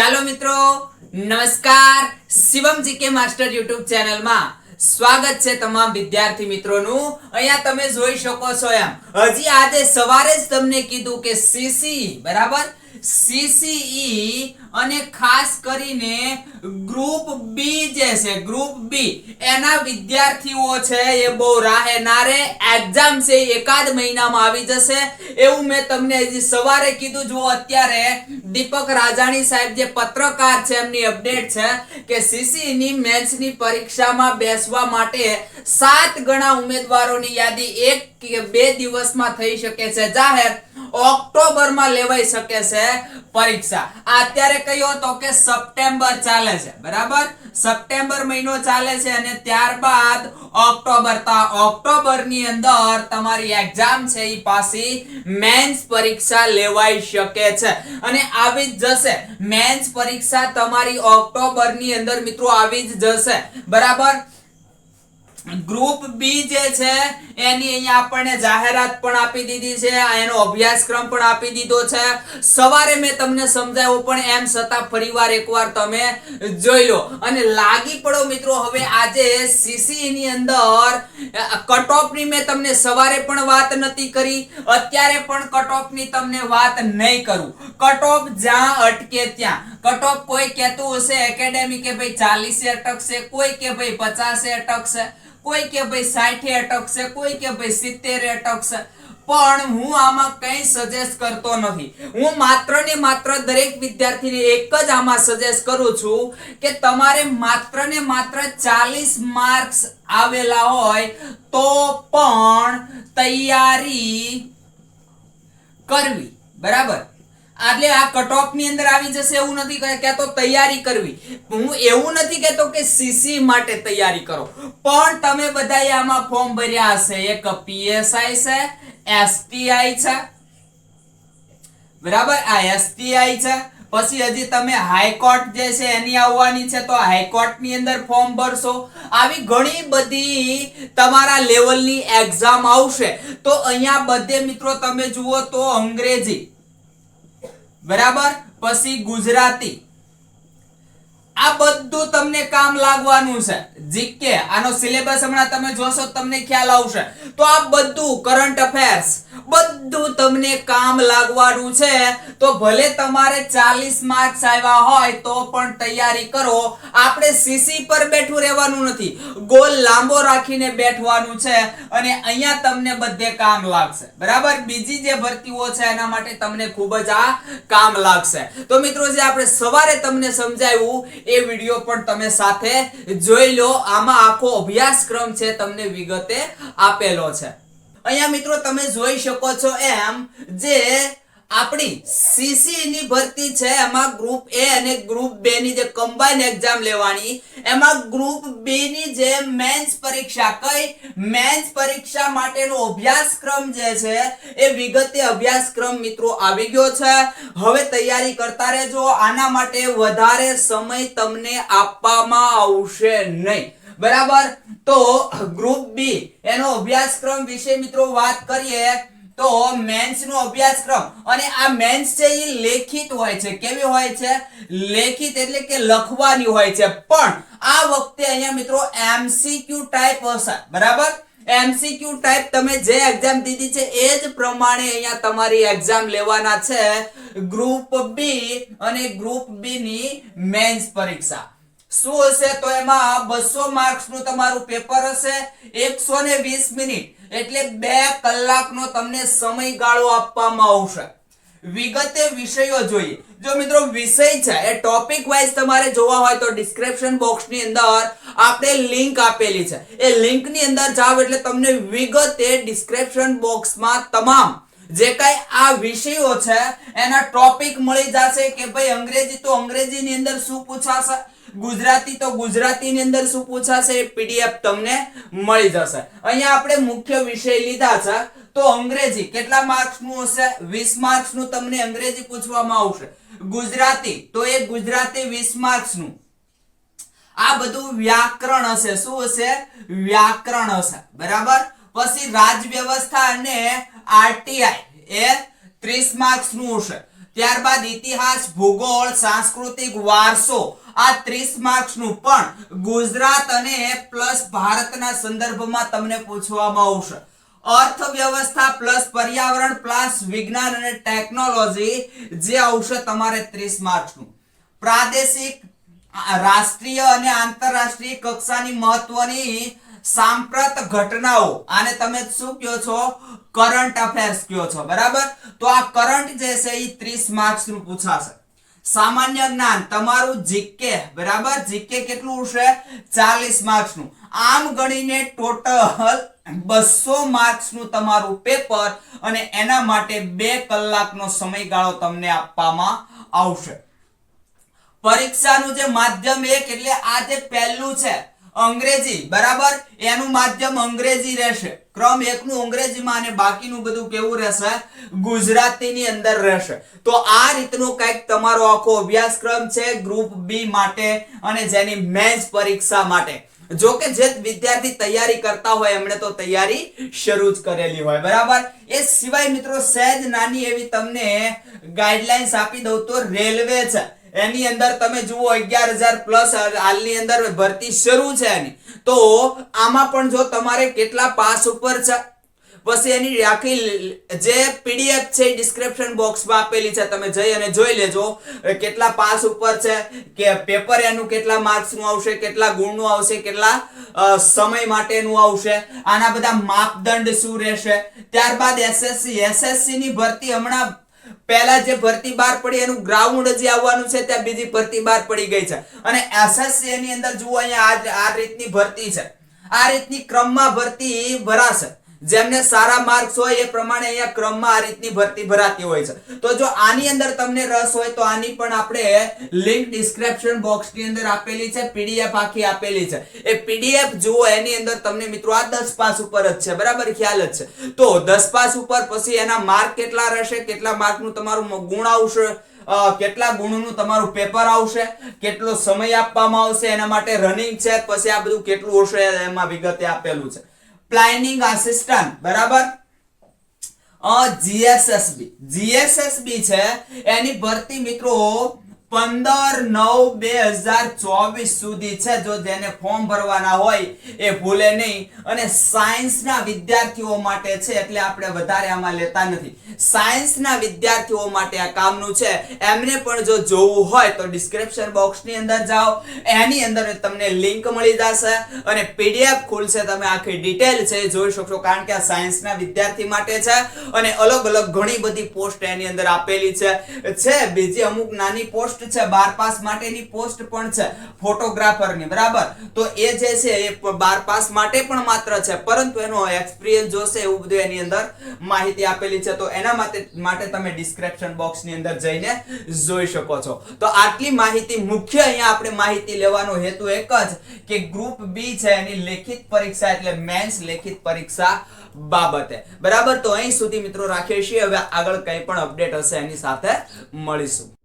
ચાલો મિત્રો, નમસ્કાર શિવમ જીકે માસ્ટર યુટ્યુબ ચેનલમાં. સ્વાગત છે તમામ વિદ્યાર્થી મિત્રોનું. અહીંયા તમે જોઈ શકો છો એમ. હજી આજે સવારે જ તમને કીધું કે સીસી બરાબર? સીસીઈ અને ખાસ કરીને ગ્રુપ બી જે છે ગ્રુપ બી એના વિદ્યાર્થીઓ છે એ બહુ રાહે નારે એક્ઝામ છે એકાદ મહિનામાં આવી જશે. એવું મેં તમને સવારે કીધું, જો અત્યારે દીપક રાજાણી સાહેબ જે પત્રકાર છે, એમની અપડેટ છે કે સીસીની ની ની પરીક્ષામાં બેસવા માટે સાત ગણા ઉમેદવારોની યાદી એક કે બે દિવસમાં થઈ શકે છે. જાહેર ઓક્ટોબરમાં લેવાઈ શકે છે પરીક્ષા. અત્યારે કયો તો કે સપ્ટેમ્બર ચાલે છે. બરાબર? સપ્ટેમ્બર મહિનો ચાલે છે અને ત્યારબાદ ઓક્ટોબર. તા ઓક્ટોબરની અંદર તમારી એક્ઝામ છે એ પાછી મેન્સ પરીક્ષા લેવાઈ શકે છે. અને આવી જ જશે. મેન્સ પરીક્ષા તમારી ઓક્ટોબરની અંદર મિત્રો આવી જ જશે. બરાબર? ગ્રુપ બી જે છે, એની અહીંયા આપણને જાહેરાત પણ આપી દીધી છે એનો અભ્યાસક્રમ પણ આપી દીધો છે. સવારે મેં તમને સમજાવ્યું, પણ એમ છતાં ફરીવાર એકવાર તમે જોઈ લો. અને લાગી પડો મિત્રો, હવે આજે સીસી ની અંદર કટ ઓફની મેં તમને સવારે પણ વાત નથી કરી, અત્યારે પણ કટ ઓફની તમને વાત નહીં કરું. કટ ઓફ જ્યાં અટકે ત્યાં. કટ ઓફ કોઈ કહેતું હશે એકેડેમી કે ભાઈ ચાલીસે અટકશે, કોઈ કે ભાઈ પચાસે અટકશે, કોઈ કે ભાઈ સાઠે અટકશે, કોઈ કે ભાઈ સિત્તેરે અટકશે. પણ હું આમાં કંઈ સજેસ્ટ કરતો નથી. હું માત્ર ને માત્ર દરેક વિદ્યાર્થીને એક જ આમાં સજેસ્ટ કરું છું કે તમારે માત્ર ને માત્ર ચાલીસ માર્ક્સ આવેલા હોય તો પણ તૈયારી કરવી. બરાબર? એટલે આ કટની અંદર આવી જશે એવું નથી કહેતો તૈયારી કરવી. હું એવું નથી કહેતો કે સીસી માટે તૈયારી કરો. પણ તમે બધાએ આમાં ફોર્મ ભર્યા હશે. એક પીએસઆઈ છે એસટીઆઈ છે. બરાબર? આ એસટીઆઈ છે. પછી હજી તમે હાઈકોર્ટ જે છે એની આવવાની છે તો હાઈકોર્ટની અંદર ફોર્મ ભરશો. આવી ઘણી બધી તમારા લેવલની એક્ઝામ આવશે. તો અહીંયા બધે મિત્રો તમે જુઓ તો અંગ્રેજી બરાબર? પછી ગુજરાતી. આ બધું તમને કામ લાગવાનું છે. જીકે, આનો સિલેબસ હમણાં તમે જોશો તમને ખ્યાલ આવશે. તો આ બધું કરંટ અફેર્સ બધું તમને કામ લાગવાનું છે. તો ભલે તમારે 40 માર્ક્સ આવ્યા હોય, તો પણ તૈયારી કરો. આપણે સીસી પર બેઠું રહેવાનું નથી. ગોલ લાંબો રાખીને બેઠવાનું છે અને અહીંયા તમને બધે કામ લાગશે. બરાબર? બીજી જે ભરતીઓ છે, એના માટે તમને ખૂબ જ આ કામ લાગશે. તો મિત્રો, જે આપણે સવારે તમને સમજાવ્યું એ વીડિયો પણ તમે સાથે જોઈ લો. આમાં આખો અભ્યાસક્રમ છે, તમને વિગતે આપેલો છે. અહીંયા મિત્રો તમે જોઈ શકો છો એમ જે આપણી સીસી ની ભરતી છે, એમાં ગ્રુપ એ અને ગ્રુપ બે ની જે કમ્બાઈન એક્ઝામ લેવાની. એમાં ગ્રુપ બે ની જે મેન્સ પરીક્ષા કઈ મેન્સ પરીક્ષા માટેનો અભ્યાસક્રમ જે છે, એ વિગતે અભ્યાસક્રમ મિત્રો આવી ગયો છે. હવે તૈયારી કરતા રહેજો. આના માટે વધારે સમય તમને આપવામાં આવશે નહીં. બરાબર? તો ગ્રુપ બી એનો અભ્યાસક્રમ વિશે મિત્રો વાત કરીએ, તો મેન્સ નો અભ્યાસક્રમ. અને આ મેન્સ છે એ લેખિત હોય છે. કેવી હોય છે? લેખિત એટલે કે લખવાની હોય છે. પણ આ વખતે અહીંયા મિત્રો એમસીક્યુ ટાઈપ હશે. બરાબર? એમસીક્યુ ટાઈપ તમે જે એક્ઝામ દીધી છે એ જ પ્રમાણે અહીંયા તમારી એક્ઝામ લેવાના છે. ગ્રુપ બી અને ગ્રુપ બી ની મેન્સ પરીક્ષા. શું હશે તો એમાં બસો માર્ક્સનું તમારું પેપર હશે. એકસો ને વીસ મિનિટ. એટલે બે કલાકનો તમને સમયગાળો આપવામાં આવશે. વિગતે વિષયો જોઈએ. જો મિત્રો વિષય છે, એ ટોપિક વાઇઝ તમારે જોવા હોય તો ડિસ્ક્રિપ્શન બોક્સની અંદર આપણે લિંક આપેલી છે. એ લિંકની અંદર જાવ એટલે તમને વિગતે ડિસ્ક્રિપ્શન બોક્સમાં તમામ જે કઈ આ વિષયો છે, એના ટોપિક મળી જશે કે ભાઈ અંગ્રેજી તો અંગ્રેજીની અંદર શું પૂછાશે? ગુજરાતી તો ગુજરાતીની અંદર શું પૂછાશે? પીડીએફ તમને મળી જશે. અહીંયા આપણે મુખ્ય વિષય લીધા છે. તો અંગ્રેજી કેટલા માર્ક્સનું હશે? વીસ માર્ક્સનું તમને અંગ્રેજી પૂછવામાં આવશે. ગુજરાતી તો એ ગુજરાતી વીસ માર્ક્સનું આ બધું વ્યાકરણ હશે. શું હશે? વ્યાકરણ હશે. બરાબર? પછી રાજ વ્યવસ્થા અને આરટીઆઈ એ 30 માર્ક્સનું હશે ત્યારબાદ ઇતિહાસ, ભૂગોળ, સાંસ્કૃતિક વારસો, આ 30 માર્ક્સનું પણ ગુજરાત અને પ્લસ ભારતના સંદર્ભમાં તમને પૂછવામાં આવશે. અર્થવ્યવસ્થા પ્લસ પર્યાવરણ પ્લસ વિજ્ઞાન અને ટેકનોલોજી, જે આવશે તમારે 30 માર્ક્સનું. પ્રાદેશિક, રાષ્ટ્રીય અને આંતરરાષ્ટ્રીય કક્ષાની મહત્વની સાંપ્રત ઘટનાઓ. આને તમે શું કહો છો? કરંટ અફેર્સ કહો છો. બરાબર? તો આ કરંટ જે છે એ 30 માર્ક્સનું પૂછાશે. સામાન્ય જ્ઞાન, તમારું જીકે, બરાબર? જીકે કેટલું હશે? 40 માર્ક્સનું આમ ગણીને ટોટલ 200 માર્ક્સનું તમારું પેપર અને એના માટે બે કલાકનો સમયગાળો તમને આપવામાં આવશે. પરીક્ષાનું જે માધ્યમ એક, એટલે આ જે પહેલું છે અંગ્રેજી, બરાબર? એનું માધ્યમ અંગ્રેજી રહેશે. ક્રમ એકનું અંગ્રેજીમાં અને બાકીનું બધું કેવું રહેશે? ગુજરાતીની અંદર રહેશે. તો આ રીતનો કંઈક તમારો આખો અભ્યાસક્રમ છે ગ્રુપ બી માટે અને જેની મેન્સ પરીક્ષા માટે. જો કે જે વિદ્યાર્થી તૈયારી કરતા હોય એમણે તો તૈયારી શરૂ જ કરેલી હોય, બરાબર? એ સિવાય મિત્રો સહેજ નાની એવી તમને ગાઈડલાઈન્સ આપી દઉં તો રેલવે છે. એની અંદર તમે જુઓ અગિયાર હજાર પ્લસ હાલની અંદર ભરતી શરૂ છે એની. તો આમાં પણ જો તમારે કેટલા પાસ ઉપર છે, પછી એની આખી જે પીડીએફ છે ડિસ્ક્રિપ્શન બોક્સમાં આપેલી છે, તમે જઈ અને જોઈ લેજો કેટલા પાસ ઉપર છે, કે પેપર એનું કેટલા માર્ક્સનું આવશે, કેટલા ગુણનું આવશે, કેટલા સમય માટેનું આવશે, આના બધા માપદંડ શું રહેશે. ત્યારબાદ એસએસસી એસએસસી ની ભરતી હમણાં પહેલા જે ભરતી બહાર પડી એનું ગ્રાઉન્ડ જે આવવાનું છે, ત્યાં બીજી ભરતી બહાર પડી ગઈ છે. અને એસએસસી એની અંદર જુઓ અહીંયા આ રીતની ભરતી છે. આ રીતની ક્રમમાં ભરતી ભરાશે. જેમને સારા માર્ક્સ હોય એ પ્રમાણે અહીંયા ક્રમમાં આ રીતની ભરતી ભરાતી હોય છે. તો જો આની અંદર તમને રસ હોય તો આની પણ આપણે લિંક ડિસ્ક્રિપ્શન બોક્સની અંદર આપેલી છે પીડીએફ આખી આપેલી છે. એ પીડીએફ જુઓ, એની અંદર તમને મિત્રો આ દસ પાસ ઉપર જ છે, બરાબર? ખ્યાલ જ છે. તો દસ પાસ ઉપર પછી એના માર્ક કેટલા રહેશે, કેટલા માર્કનું તમારું ગુણ આવશે કેટલા ગુણનું તમારું પેપર આવશે, કેટલો સમય આપવામાં આવશે, એના માટે રનિંગ છે, પછી આ બધું કેટલું હશે, એમાં વિગતે આપેલું છે. પ્લાનિંગ આસિસ્ટન્ટ બરાબર? જીએસએસબી જીએસએસબી છે. એની ભરતી મિત્રો પંદર નવ બે હજાર ચોવીસ સુધી છે. જો જેને ફોર્મ ભરવાના હોય એ ભૂલે નહીં. અને સાયન્સના વિદ્યાર્થીઓ માટે છે એટલે આપણે વધારે આમાં લેતા નથી. સાયન્સના વિદ્યાર્થીઓ માટે આ કામનું છે. એમને પણ જો જોવું હોય તો ડિસ્ક્રિપ્શન બોક્સની અંદર જાઓ. એની અંદર તમને લિંક મળી જશે અને પીડીએફ ખુલશે. તમે આખી ડિટેલ છે જોઈ શકશો કારણ કે આ સાયન્સના વિદ્યાર્થી માટે છે અને અલગ અલગ ઘણી બધી પોસ્ટ એની અંદર આપેલી છે. છે, બીજી અમુક નાની પોસ્ટ છે બાર પાસ માટેની પોસ્ટ પણ છે, ફોટોગ્રાફરની, બરાબર? તો એ જે છે, એ બાર પાસ માટે પણ માત્ર છે, પરંતુ એનો એક્સપિરિયન્સ જોશે એવું બધું એની અંદર માહિતી આપેલી છે. તો એના માટે માટે તમે ડિસ્ક્રિપ્શન બોક્સની અંદર જઈને જોઈ શકો છો. તો આટલી માહિતી, મુખ્ય અહીંયા આપણે માહિતી લેવાનો હેતુ એક જ કે ગ્રુપ બી છે, એની લેખિત પરીક્ષા એટલે મેન્સ લેખિત પરીક્ષા બાબતે. બરાબર? તો અહીં સુધી મિત્રો રાખીએ છીએ. હવે આગળ કંઈ પણ અપડેટ હશે એની સાથે મળીશું.